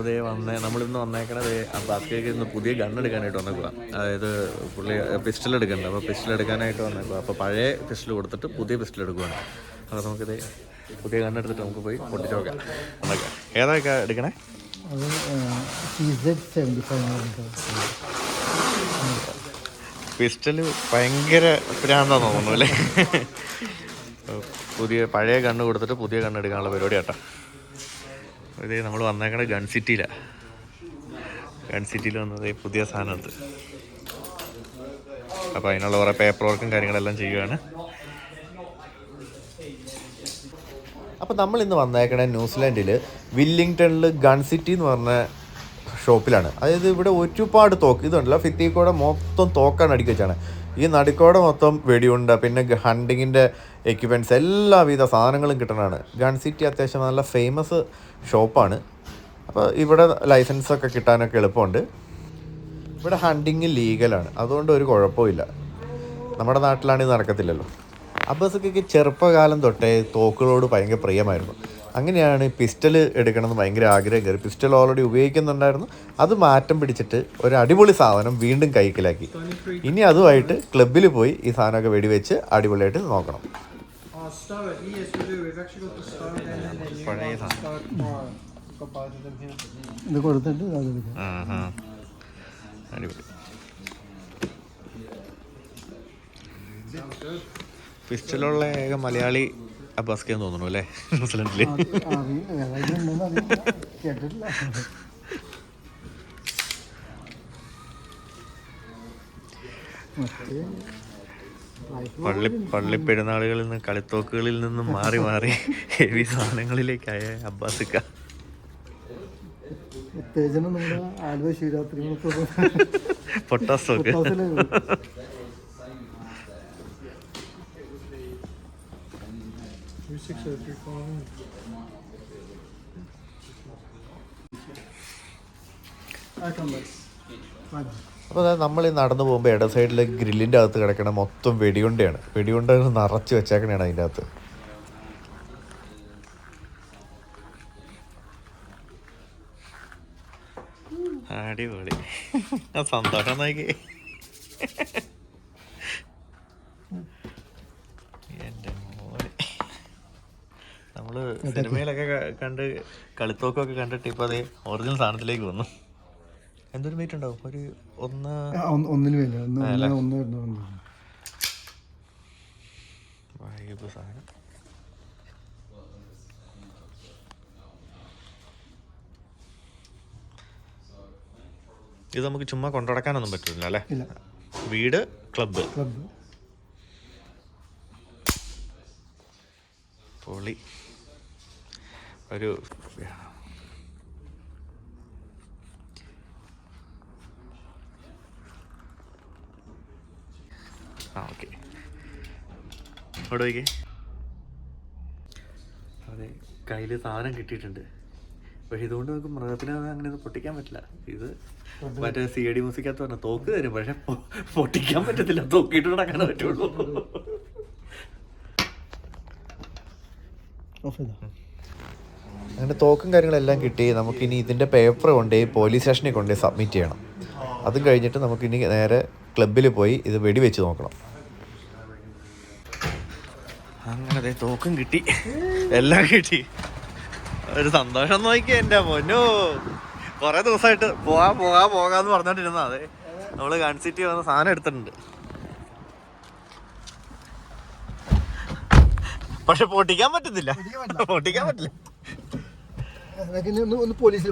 അതേ വന്നേ നമ്മളിന്ന് വന്നേക്കണത് ബാസ്കേക്ക് ഇന്ന് പുതിയ ഗൺ എടുക്കാനായിട്ട് വന്നേക്കുക അതായത് പുള്ളി പിസ്റ്റൽ എടുക്കണ്ട. അപ്പോൾ പിസ്റ്റൽ എടുക്കാനായിട്ട് വന്നേക്കുക അപ്പോൾ പഴയ പിസ്റ്റൽ കൊടുത്തിട്ട് പുതിയ പിസ്റ്റൽ എടുക്കുകയാണ് അപ്പോൾ നമുക്കിത് പുതിയ ഗൺ എടുത്തിട്ട് നമുക്ക് പോയി പൊട്ടിച്ച് നോക്കാം നമുക്ക് ഏതൊക്കെ എടുക്കണേ? പിസ്റ്റൽ ഭയങ്കര ഭ്രാന്താന്ന് തോന്നുന്നു അല്ലേ? പുതിയ പഴയ കണ്ണ് കൊടുത്തിട്ട് പുതിയ കണ്ണ് എടുക്കാനുള്ള പരിപാടി കേട്ടോ ഇത് നമ്മൾ വന്നേക്കണ ഗൺ സിറ്റിയിലാണ് ഗൺ സിറ്റിയിൽ വന്നത് പുതിയ സാധനത്ത്. അപ്പം അതിനുള്ള കുറേ പേപ്പർ വർക്കും കാര്യങ്ങളെല്ലാം ചെയ്യുകയാണ് അപ്പോൾ നമ്മൾ ഇന്ന് വന്നേക്കണ ന്യൂസിലാൻഡിൽ വില്ലിംഗ്ടണിൽ ഗൺ സിറ്റി എന്ന് പറഞ്ഞ ഷോപ്പിലാണ്. അതായത് ഇവിടെ ഒരുപാട് തോക്ക് ഇതുണ്ടല്ലോ ഫിത്തിക്കോടെ മൊത്തം തോക്കാണ് അടുക്കി വെച്ചാണ്. ഈ നടുക്കോടെ മൊത്തം വെടിയുണ്ട് പിന്നെ ഹണ്ടിങ്ങിന്റെ എക്യുപ്മെന്റ്സ് എല്ലാവിധ സാധനങ്ങളും കിട്ടണതാണ് ഗൺ സിറ്റി അത്യാവശ്യം നല്ല ഫേമസ് ഷോപ്പാണ്. അപ്പോൾ ഇവിടെ ലൈസൻസ് ഒക്കെ കിട്ടാനൊക്കെ എളുപ്പമുണ്ട്. ഇവിടെ ഹണ്ടിങ് ലീഗലാണ്. അതുകൊണ്ട് ഒരു കുഴപ്പമില്ല നമ്മുടെ നാട്ടിലാണെങ്കിൽ നടക്കത്തില്ലല്ലോ. അബ്ബാസക്കൊക്കെ ചെറുപ്പകാലം തൊട്ടേ തോക്കുകളോട് ഭയങ്കര പ്രിയമായിരുന്നു. അങ്ങനെയാണ് പിസ്റ്റൽ എടുക്കണമെന്ന് ഭയങ്കര ആഗ്രഹം കയറി. പിസ്റ്റൽ ഓൾറെഡി ഉപയോഗിക്കുന്നുണ്ടായിരുന്നു. അത് മാറ്റം പിടിച്ചിട്ട് ഒരു അടിപൊളി സാധനം വീണ്ടും കൈക്കലാക്കി. ഇനി അതുമായിട്ട് ക്ലബിൽ പോയി ഈ സാധനമൊക്കെ വെടിവെച്ച് അടിപൊളിയായിട്ട് നോക്കണം. ഇത് കൊടുത്തിട്ട് അടിപൊളി. പിസ്റ്റലുള്ള ഏക മലയാളി അബ്ബാസ്ക്ക് തോന്നുന്നു അല്ലേ? ന്യൂസിലൻഡിൽ കേട്ടിട്ടില്ല. പള്ളി പള്ളിപ്പെരുന്നാളുകളിൽ നിന്ന് കളിത്തോക്കുകളിൽ നിന്നും മാറി മാറി ഹെവി സാധനങ്ങളിലേക്കായ അബ്ബാസിക്ക. ഉത്തേജനം നമ്മുടെ ആലുവ ശിവരാത്രി പൊട്ടാസ് 3603 calling. അപ്പോൾ നമ്മൾ ഈ നടന്നു പോകുമ്പോൾ ഇട സൈഡിൽ ഗ്രില്ലിന്റെ അകത്ത് കിടക്കണ മൊത്തം വെടിയുണ്ടയാണ്. വെടിയുണ്ട നിറച്ച് വെച്ചേക്കണയാണ് അതിന്റെ അകത്ത്. അടിപൊളി. സന്തോഷം നോക്കി. നമ്മൾ സിനിമയിലൊക്കെ കണ്ട് കളിത്തോക്കൊക്കെ കണ്ടിട്ട് ഇപ്പൊ അതേ ഒറിജിനൽ സാധനത്തിലേക്ക് വന്നു. എന്തൊരു മീറ്റ് ഉണ്ടാവും? ഒരു ഒന്ന് ഒന്നിന് വില സാധനം. ഇത് നമുക്ക് ചുമ്മാ കൊണ്ടടക്കാനൊന്നും പറ്റില്ല അല്ലേ? വീട് ക്ലബ്ബ്. ക്ലബ്ബ്. പൊളി. ഒരു ആ ഓക്കെ. അവിടെ വയ്ക്കേ അതെ കയ്യിൽ സാധനം കിട്ടിയിട്ടുണ്ട്. പക്ഷെ ഇതുകൊണ്ട് നമുക്ക് മൃഗത്തിനെ അങ്ങനെ പൊട്ടിക്കാൻ പറ്റില്ല. ഇത് മറ്റേ സി ഡി മ്യൂസിക്കകത്ത് പറഞ്ഞ തോക്ക് തരും പക്ഷെ പൊട്ടിക്കാൻ പറ്റത്തില്ല. തോക്കിയിട്ട് നടക്കാൻ പറ്റുള്ളൂ. ഓഫ് ചെയ്താ? അങ്ങനെ തോക്കും കാര്യങ്ങളെല്ലാം കിട്ടി. നമുക്കിനി ഇതിന്റെ പേപ്പർ കൊണ്ടുപോയി പോലീസ് സ്റ്റേഷനിൽ കൊണ്ടുപോയി സബ്മിറ്റ് ചെയ്യണം. അതും കഴിഞ്ഞിട്ട് നമുക്കിനി നേരെ ക്ലബിൽ പോയി ഇത് വെടിവെച്ച് നോക്കണം. അങ്ങനെ തോക്കും കിട്ടി. എല്ലാം കിട്ടി. ഒരു സന്തോഷം നോക്കി എന്റെ പൊന്നോ. കുറേ ദിവസമായിട്ട് പോവാ പോകാ പോകാന്ന് പറഞ്ഞോണ്ടിരുന്ന അതെ. നമ്മൾ ഗൺ സിറ്റി വന്ന സാധനം എടുത്തിട്ടുണ്ട്. പക്ഷെ പൊട്ടിക്കാൻ പറ്റുന്നില്ല. പൊട്ടിക്കാൻ പറ്റില്ല. ഒന്ന് ഒന്ന് പോലീസിൽ